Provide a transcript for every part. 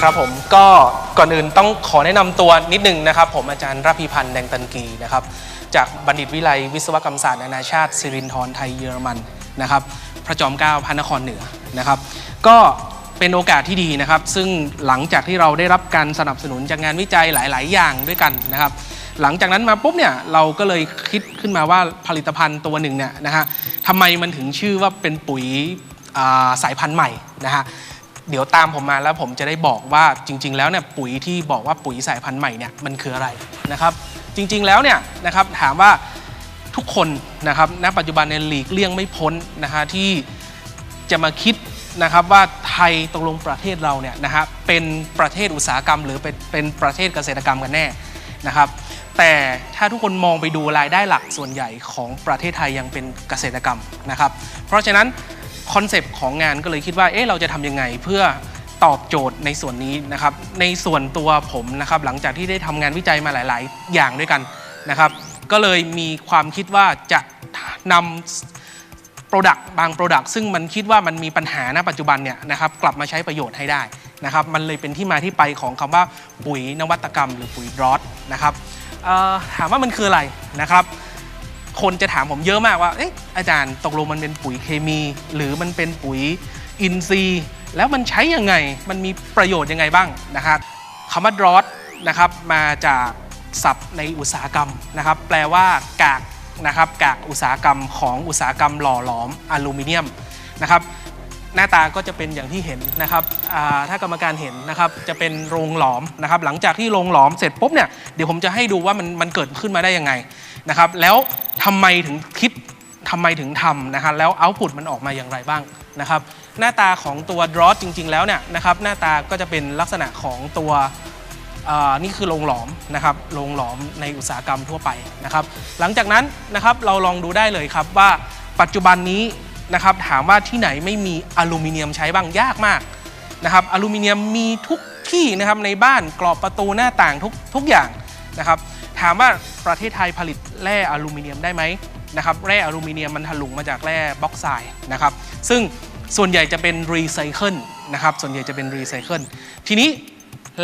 ครับผมก็ก่อนอื่นต้องขอแนะนำตัวนิดนึงนะครับ ผมอาจารย์รพีพันธ์แดงตันกีนะครับ จากบัณฑิตวิไลยวิศวกรรมศาสตร์นานาชาติสิรินทรไทยเยอรมันนะครับพระจอมเกล้าพระนครเหนือนะครับ ก็เป็นโอกาสที่ดีนะครับ ซึ่งหลังจากที่เราได้รับการสนับสนุนจากงานวิจัยหลาย ๆ อย่างด้วยกันนะครับ หลังจากนั้นมาปุ๊บเนี่ยเราก็เลยคิดขึ้นมาว่าผลิตภัณฑ์ตัวหนึ่งเนี่ยนะฮะทำไมมันถึงชื่อว่าเป็นปุ๋ยอ่าสายพันธุ์ใหม่นะฮะ เดี๋ยวตามผมมาแล้วผมจะได้บอกว่าจริง ๆ แล้วเนี่ยปุ๋ยที่บอกว่าปุ๋ยสายพันธุ์ใหม่เนี่ยมันคืออะไรนะครับจริง ๆ แล้วเนี่ยนะครับถามว่าทุกคนนะครับณปัจจุบันในหลีกเลี่ยงไม่พ้นนะฮะที่จะมาคิดนะครับว่าไทยตกลงประเทศเราเนี่ยนะฮะเป็นประเทศอุตสาหกรรม หรือเป็นเป็นประเทศเกษตรกรรมกันแน่นะครับแต่ถ้าทุกคนมองไปดูรายได้หลักส่วนใหญ่ของประเทศไทยยังเป็นเกษตรกรรมนะครับ เพราะฉะนั้น คอนเซปต์ของงานก็เลยคิดว่าเอ๊ะเราจะทำยังไงเพื่อตอบโจทย์ในส่วนนี้นะครับในส่วนตัวผมนะครับหลังจากที่ได้ทำงานวิจัยมาหลาย ๆ อย่างด้วยกันนะครับ ก็เลยมีความคิดว่าจะนำ Product บาง Product ซึ่งมันคิดว่ามันมีปัญหาณปัจจุบันเนี่ยนะครับกลับมาใช้ประโยชน์ให้ได้นะครับมันเลยเป็นที่มาที่ไปของคำว่าปุ๋ยนวัตกรรม หรือปุ๋ยรอดนะครับถามว่ามันคืออะไรนะครับ คนจะถามผมเยอะมากว่า เอ๊ะอาจารย์ตกลงมันเป็นปุ๋ยเคมี หรือมันเป็นปุ๋ยอินทรีย์ แล้วมันใช้ยังไง มันมีประโยชน์ยังไงบ้างนะครับคำว่า drought นะครับมาจากศัพท์ในอุตสาหกรรมนะครับ แปลว่ากากนะครับกากอุตสาหกรรมของอุตสาหกรรมหล่อหลอมอลูมิเนียมนะครับหน้าตาก็จะเป็นอย่างที่เห็นนะครับถ้ากรรมการเห็นนะครับจะเป็นโรงหลอมนะครับหลังจากที่โรงหลอมเสร็จปุ๊บเนี่ยเดี๋ยวผมจะให้ดูว่ามันมันเกิดขึ้นมาได้ยังไง นะครับแล้วทำไมถึงคิดทำไมถึงทำนะครับแล้วเอาพุตมันออกมาอย่างไรบ้างนะครับหน้าตาของตัวดรอ t จริง ๆ แล้วเนี่ยนะครับหน้าตาก็จะเป็นลักษณะของตัวนี่คือโรงหลอมนะครับโรงหลอมในอุตสาหกรรมทั่วไปนะครับหลังจากนั้นนะครับเราลองดูได้เลยครับว่าปัจจุบันนี้นะครับถามว่าที่ไหนไม่มีอลูมิเนียมใช้บ้างยากมากนะครับอลูมิเนียมมีทุกที่นะครับในบ้านกรอบประตูหน้าต่างทุกทุกอย่างนะครับ ถามว่าประเทศไทยผลิตแร่อลูมิเนียมได้ไหมนะครับแร่อลูมิเนียมมันถลุงมาจากแร่บ็อกไซด์นะครับซึ่งส่วนใหญ่จะเป็นรีไซเคิลนะครับส่วนใหญ่จะเป็นรีไซเคิลทีนี้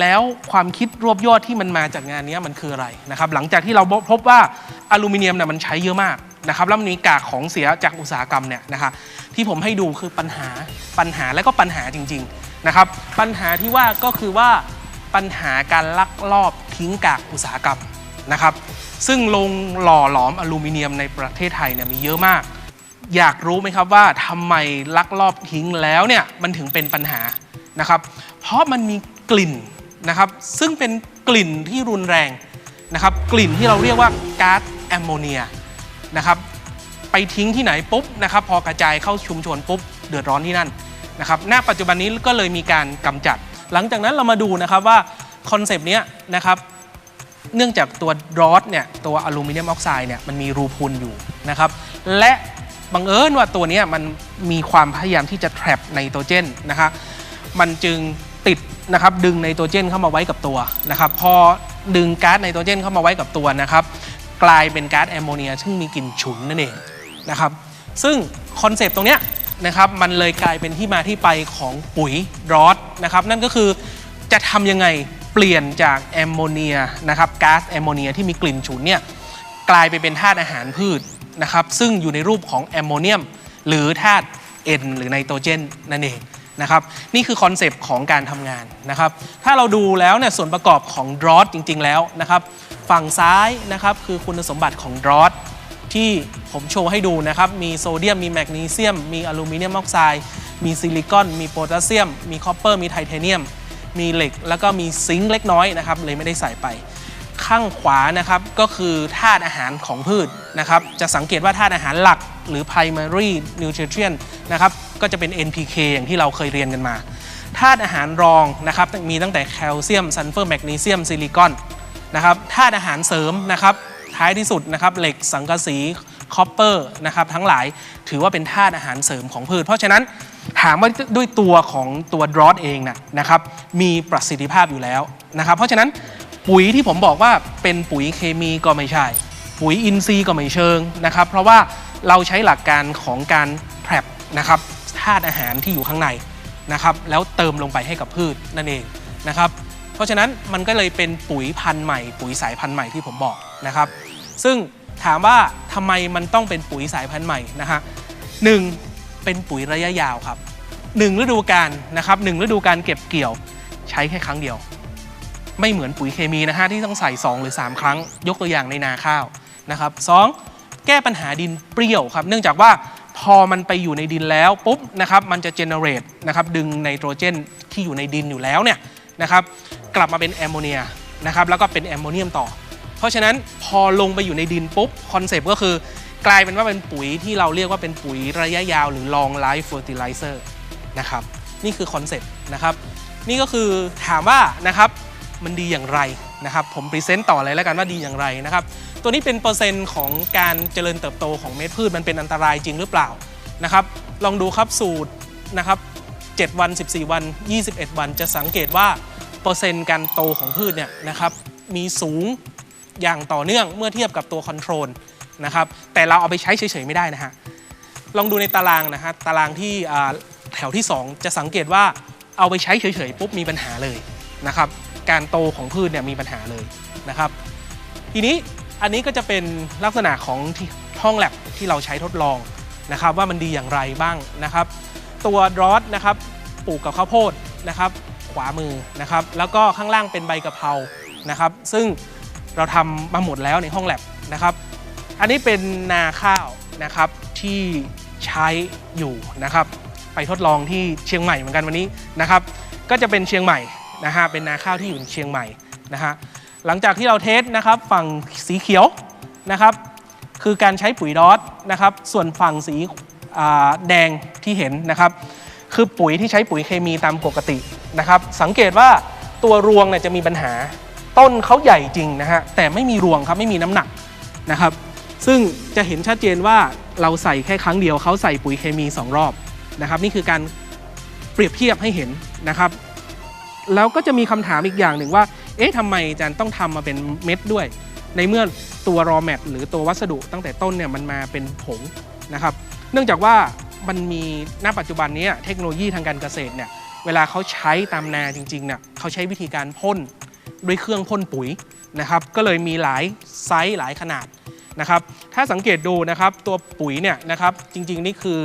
แล้วความคิดรวบยอดที่มันมาจากงานนี้มันคืออะไรนะครับหลังจากที่เราพบว่าอลูมิเนียมเนี่ยมันใช้เยอะมากนะครับแล้วมันมีกากของเสียจากอุตสาหกรรมเนี่ยนะครับที่ผมให้ดูคือปัญหาปัญหาและก็ปัญหาจริงๆนะครับปัญหาที่ว่าก็คือว่าปัญหาการลักลอบทิ้งกากอุตสาหกรรม นะครับ ซึ่งโรงหล่อหลอมอลูมิเนียมในประเทศไทยเนี่ยมีเยอะมาก อยากรู้ไหมครับว่าทำไมลักลอบทิ้งแล้วเนี่ยมันถึงเป็นปัญหานะครับ เพราะมันมีกลิ่นนะครับ ซึ่งเป็นกลิ่นที่รุนแรงนะครับ กลิ่นที่เราเรียกว่าก๊าซแอมโมเนียนะครับ ไปทิ้งที่ไหนปุ๊บนะครับ พอกระจายเข้าชุมชนปุ๊บเดือดร้อนที่นั่นนะครับณปัจจุบันนี้ก็เลยมีการกำจัด หลังจากนั้นเรามาดูนะครับว่าคอนเซปต์เนี้ยนะครับ เนื่องจากตัวรอดเนี่ยตัวอลูมิเนียมออกไซด์เนี่ยมันมีรูพุนอยู่นะครับและบังเอิญว่าตัวนี้มันมีความพยายามที่จะ trap ไนโตรเจนนะครับมันจึงติดนะครับดึงไนโตรเจนเข้ามาไว้กับตัวนะครับพอดึงก๊าซไนโตรเจนเข้ามาไว้กับตัวนะครับกลายเป็นก๊าซแอมโมเนีย ซึ่งมีกลิ่นฉุนนั่นเองนะครับซึ่งคอนเซปต์ตรงเนี้ยนะครับมันเลยกลายเป็นที่มาที่ไปของปุ๋ยรอดนะครับนั่นก็คือจะทำยังไง ลี่ยนจากแอมโมเนียนะครับก๊าซแอมโมเนียที่มีกลิ่นฉุนเนี่ยกลายไปเป็นธาตุอาหารพืชนะครับซึ่งอยู่ในรูปของแอมโมเนียม หรือธาตุ N หรือไนโตรเจนนั่นเองนะครับนี่คือคอนเซปต์ของการทำงานนะครับถ้าเราดูแล้วเนี่ยส่วนประกอบของดรอ t จริง ๆ แล้วนะครับฝั่งซ้ายนะครับคือคุณสมบัติของดรอ t ที่ผมโชว์ให้ดูนะครับมีโซเดียม มีแมกนีเซียม มีอลูมิเนียมออกไซด์มีซิลิคอน มีโพแทสเซียม มีคอปเปอร์ มีไทเทเนียม มีเหล็กแล้วก็มีซิงค์เล็กน้อยนะครับเลยไม่ได้ใส่ไป ข้างขวานะครับก็คือธาตุอาหารของพืชนะครับจะสังเกตว่าธาตุอาหารหลัก หรือ primary nutrient นะครับก็จะเป็น NPK อย่างที่เราเคยเรียนกันมาธาตุอาหารรองนะครับมีตั้งแต่แคลเซียมซัลเฟอร์แมกนีเซียมซิลิคอนนะครับธาตุอาหารเสริมนะครับท้ายที่สุดนะครับเหล็กสังกะสีคอปเปอร์นะครับทั้งหลายถือว่าเป็นธาตุอาหารเสริมของพืช เพราะฉะนั้น ถามว่าด้วยตัวของตัวดรอ t เองนะนะครับมีประสิทธิภาพอยู่แล้วนะครับ เพราะฉะนั้นปุ๋ยที่ผมบอกว่าเป็นปุ๋ยเคมีก็ไม่ใช่ ปุ๋ยอินทรีย์ก็ไม่เชิงนะครับ เพราะว่าเราใช้หลักการของการแพรบนะครับธาตุอาหารที่อยู่ข้างในนะครับ แล้วเติมลงไปให้กับพืชนั่นเองนะครับ เพราะฉะนั้นมันก็เลยเป็นปุ๋ยพันธุ์ใหม่ ปุ๋ยสายพันธุ์ใหม่ที่ผมบอกนะครับ ซึ่งถามว่าทำไมมันต้องเป็นปุ๋ยสายพันธุ์ใหม่นะฮะหนึ่ง เป็นปุ๋ยระยะยาวครับหนึ่งฤดูกาลนะครับหนึ่งฤดูกาลเก็บเกี่ยวใช้แค่ครั้งเดียว ไม่เหมือนปุ๋ยเคมีนะฮะที่ต้องใส่ 2 หรือ 3 ครั้ง ยกตัวอย่างในนาข้าวนะครับสองแก้ปัญหาดินเปรี้ยวครับ เนื่องจากว่าพอมันไปอยู่ในดินแล้วปุ๊บนะครับมันจะเจเนเรตนะครับดึงไนโตรเจนที่อยู่ในดินอยู่แล้วเนี่ยนะครับกลับมาเป็นแอมโมเนียนะครับแล้วก็เป็นแอมโมเนียมต่อ เพราะฉะนั้นพอลงไปอยู่ในดินปุ๊บคอนเซปต์ก็คือ กลายเป็นว่าเป็นปุ๋ยที่เราเรียกว่าเป็นปุ๋ยระยะยาวหรือ long life fertilizer นะครับนี่คือคอนเซ็ปต์นะครับนี่ก็คือถามว่านะครับมันดีอย่างไรนะครับผมพรีเซนต์ต่อเลยแล้วกันว่าดีอย่างไรนะครับตัวนี้เป็นเปอร์เซ็นต์ของการเจริญเติบโตของเม็ดพืชมันเป็นอันตรายจริงหรือเปล่านะครับลองดูครับสูตรนะครับ7วัน 14 วัน 21 วันจะสังเกตว่าเปอร์เซ็นต์การโตของพืชเนี่ยนะครับมีสูงอย่างต่อเนื่องเมื่อเทียบกับตัวคอนโทรล นะครับ แต่เราเอาไปใช้เฉยๆไม่ได้นะฮะ ลองดูในตารางนะฮะ ตารางที่แถวที่ 2 จะสังเกตว่าเอาไปใช้เฉยๆปุ๊บมีปัญหาเลยนะครับ การโตของพืชเนี่ยมีปัญหาเลยนะครับ ทีนี้อันนี้ก็จะเป็นลักษณะของที่ห้องแลบที่เราใช้ทดลองนะครับ ว่ามันดีอย่างไรบ้างนะครับ ตัวรอสนะครับปลูกกับข้าวโพดนะครับขวามือนะครับ แล้วก็ข้างล่างเป็นใบกะเพรานะครับ ซึ่งเราทำมาหมดแล้วในห้องแลบนะครับ อันนี้เป็นนาข้าวนะครับที่ใช้อยู่นะครับ ไปทดลองที่เชียงใหม่เหมือนกันวันนี้นะครับ ก็จะเป็นเชียงใหม่นะฮะเป็นนาข้าวที่อยู่เชียงใหม่นะฮะหลังจากที่เราเทสนะครับฝั่งสีเขียวนะครับ คือการใช้ปุ๋ยดอสนะครับ ส่วนฝั่งสีแดงที่เห็นนะครับ คือปุ๋ยที่ใช้ปุ๋ยเคมีตามปกตินะครับ สังเกตว่าตัวรวงเนี่ยจะมีปัญหา ต้นเขาใหญ่จริงนะฮะแต่ไม่มีรวงครับไม่มีน้ำหนักนะครับ ซึ่งจะเห็นชัดเจนว่าเราใส่แค่ครั้งเดียวเขาใส่ปุ๋ยเคมี 2 รอบนะครับนี่คือการเปรียบเทียบให้เห็นนะครับแล้วก็จะมีคำถามอีกอย่างหนึ่งว่า เอ๊ะทำไมอาจารย์ต้องทำมาเป็นเม็ดด้วย ในเมื่อตัวรอแมทหรือตัววัสดุตั้งแต่ต้นเนี่ยมันมาเป็นผงนะครับ เนื่องจากว่ามันมีณปัจจุบันนี้เทคโนโลยีทางการเกษตรเนี่ยเวลาเขาใช้ตามนาจริงๆเนี่ยเขาใช้วิธีการพ่นด้วยเครื่องพ่นปุ๋ยนะครับ ก็เลยมีหลายไซส์หลายขนาด นะครับ ถ้าสังเกตดูนะครับตัวปุ๋ยเนี่ยนะครับจริงๆนี่คือ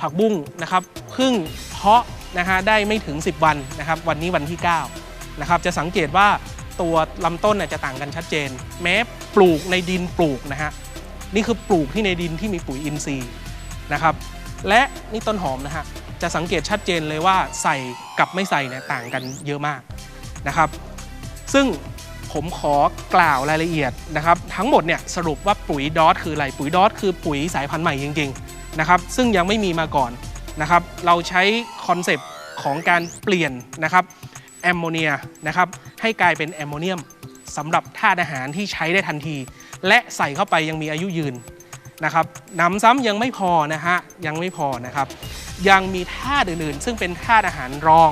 ผักบุ้งนะครับเพิ่งเพาะนะฮะได้ไม่ถึง 10 วันนะครับ วันนี้วันที่9นะครับจะสังเกตว่าตัวลำต้นน่ยจะต่างกันชัดเจน แม้ปลูกในดินปลูกนะฮะนี่คือปลูกที่ในดินที่มีปุ๋ยอินทรีย์นะครับ และนี่ต้นหอมนะฮะจะสังเกตชัดเจนเลยว่าใส่กับไม่ใส่เนี่ยต่างกันเยอะมากนะครับ ซึ่ง ผมขอกล่าวรายละเอียดนะครับทั้งหมดเนี่ยสรุปว่าปุ๋ยดอทคืออะไรปุ๋ยดอทคือปุ๋ยสายพันธุ์ใหม่จริงๆนะครับซึ่งยังไม่มีมาก่อนนะครับเราใช้คอนเซปต์ของการเปลี่ยนนะครับแอมโมเนียนะครับให้กลายเป็นแอมโมเนียมสำหรับธาตุอาหารที่ใช้ได้ทันที และใส่เข้าไปยังมีอายุยืนนะครับหนำซ้ำยังไม่พอนะฮะยังไม่พอนะครับ ยังมีธาตุอื่นๆ ซึ่งเป็นธาตุอาหารรอง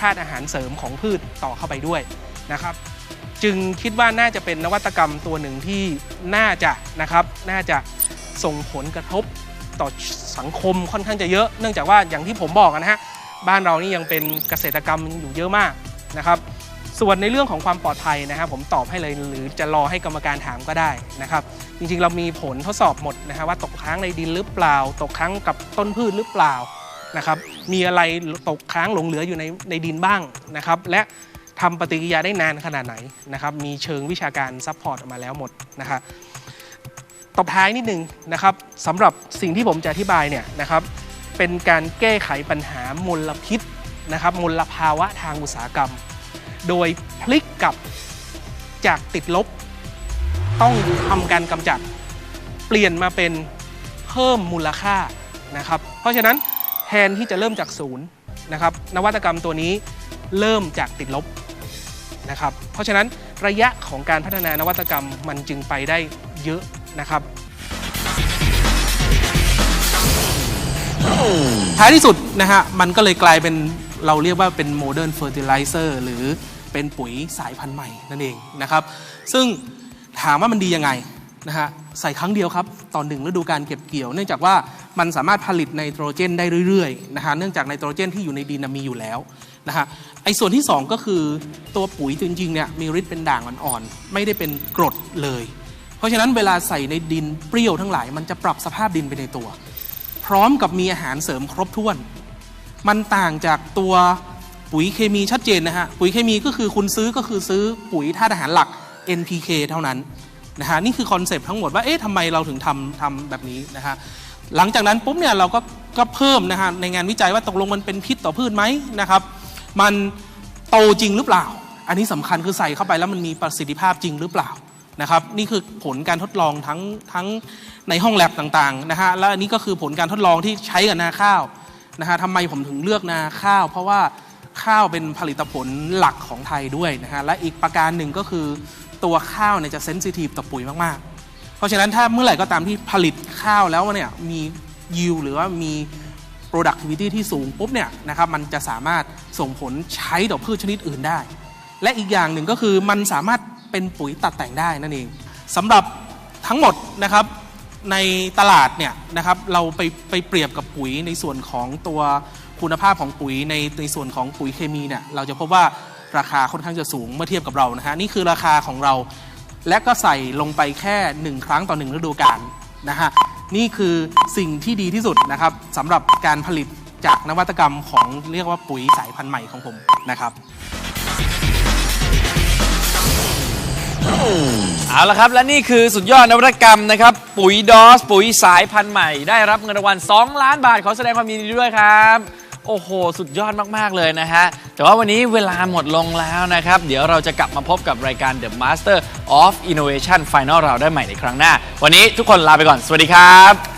ธาตุอาหารเสริมของพืชต่อเข้าไปด้วยนะครับ จึงคิดว่าน่าจะเป็นนวัตกรรมตัวหนึ่งที่น่าจะนะครับ น่าจะส่งผลกระทบต่อสังคมค่อนข้างจะเยอะ เนื่องจากว่าอย่างที่ผมบอกนะฮะบ้านเรานี่ยังเป็นเกษตรกรรมอยู่เยอะมากนะครับส่วนในเรื่องของความปลอดภัยนะครับผมตอบให้เลยหรือจะรอให้กรรมการถามก็ได้นะครับ จริงๆเรามีผลทดสอบหมดนะฮะว่าตกค้างในดินหรือเปล่า ตกค้างกับต้นพืชหรือเปล่านะครับ มีอะไรตกค้างหลงเหลืออยู่ในในดินบ้างนะครับ และ ทำปฏิกิริยาได้นานขนาดไหนนะครับ มีเชิงวิชาการซัพพอร์ตออกมาแล้วหมดนะครับตบท้ายนิดนึงนะครับสำหรับสิ่งที่ผมจะอธิบายเนี่ยนะครับ เป็นการแก้ไขปัญหามลพิษนะครับ มลภาวะทางอุตสาหกรรม โดยพลิกกลับจากติดลบ ต้องทำการกำจัด เปลี่ยนมาเป็นเพิ่มมูลค่านะครับ เพราะฉะนั้นแทนที่จะเริ่มจากศูนย์นะครับ นวัตกรรมตัวนี้ เริ่มจากติดลบนะครับ เพราะฉะนั้นระยะของการพัฒนานวัตกรรมมันจึงไปได้เยอะนะครับท้ายที่สุดนะฮะมันก็เลยกลายเป็นเราเรียกว่าเป็นโมเดิร์นเฟอร์ติไลเซอร์หรือเป็นปุ๋ยสายพันธุ์ใหม่นั่นเองนะครับ ซึ่งถามว่ามันดียังไงนะฮะใส่ครั้งเดียวครับต่อหนึ่งฤดูการเก็บเกี่ยว เนื่องจากว่ามันสามารถผลิตไนโตรเจนได้เรื่อยๆนะฮะเนื่องจากไนโตรเจนที่อยู่ในดินมีอยู่แล้ว นะฮะไอ้ส่วนที่ 2 ก็คือตัวปุ๋ยจริงๆเนี่ยมีฤทธิ์เป็นด่างอ่อนๆไม่ได้เป็นกรดเลย เพราะฉะนั้นเวลาใส่ในดินเปรี้ยวทั้งหลาย มันจะปรับสภาพดินไปในตัว พร้อมกับมีอาหารเสริมครบถ้วน มันต่างจากตัวปุ๋ยเคมีชัดเจนนะฮะปุ๋ยเคมีก็คือคุณซื้อก็คือซื้อปุ๋ยธาตุอาหารหลัก NPK เท่านั้นนะฮะนี่คือคอนเซปต์ทั้งหมดว่าเอ๊ะทำไมเราถึงทำทำแบบนี้นะฮะหลังจากนั้นปุ๊บเนี่ยเราก็ก็เพิ่มนะฮะในงานวิจัยว่าตกลงมันเป็นพิษต่อพืชไหมนะครับ มันโตจริงหรือเปล่า อันนี้สำคัญคือใส่เข้าไปแล้วมันมีประสิทธิภาพจริงหรือเปล่านะครับนี่คือผลการทดลองทั้งทั้งในห้องแลบต่างๆนะฮะและอันนี้ก็คือผลการทดลองที่ใช้กับนาข้าวนะฮะทำไมผมถึงเลือกนาข้าว เพราะว่าข้าวเป็นผลิตผลหลักของไทยด้วยนะฮะและอีกประการหนึ่งก็คือตัวข้าวเนี่ยจะเซนซิทีฟต่อปุ๋ยมากๆ เพราะฉะนั้นถ้าเมื่อไหร่ก็ตามที่ผลิตข้าวแล้วเนี่ยมียิวหรือว่ามี productivity ที่สูงปุ๊บเนี่ยนะครับมันจะสามารถส่งผลใช้ต่อพืชชนิดอื่นได้ และอีกอย่างหนึ่งก็คือมันสามารถเป็นปุ๋ยตัดแต่งได้นั่นเองสำหรับทั้งหมดนะครับในตลาดเนี่ยนะครับเราไปไปเปรียบกับปุ๋ยในส่วนของตัวคุณภาพของปุ๋ยในในส่วนของปุ๋ยเคมีเนี่ยเราจะพบว่าราคาค่อนข้างจะสูงเมื่อเทียบกับเรานะฮะนี่คือราคาของเรา และก็ใส่ลงไปแค่ 1 ครั้งต่อ 1 ฤดูกาลนะฮะ นี่คือสิ่งที่ดีที่สุดนะครับสำหรับการผลิตจากนวัตกรรมของเรียกว่าปุ๋ยสายพันธุ์ใหม่ของผมนะครับเอาละครับและนี่คือสุดยอดนวัตกรรมนะครับ ปุ๋ยดอส ปุ๋ยสายพันธุ์ใหม่ ได้รับเงินรางวัล2ล้านบาทขอแสดงความยินดีด้วยครับ โอ้โห สุดยอดมาก ๆ เลยนะฮะ แต่ว่าวันนี้เวลาหมดลงแล้วนะครับ เดี๋ยวเราจะกลับมาพบกับรายการ The Master of Innovation Final เราได้ใหม่ในครั้งหน้า วันนี้ทุกคนลาไปก่อน สวัสดีครับ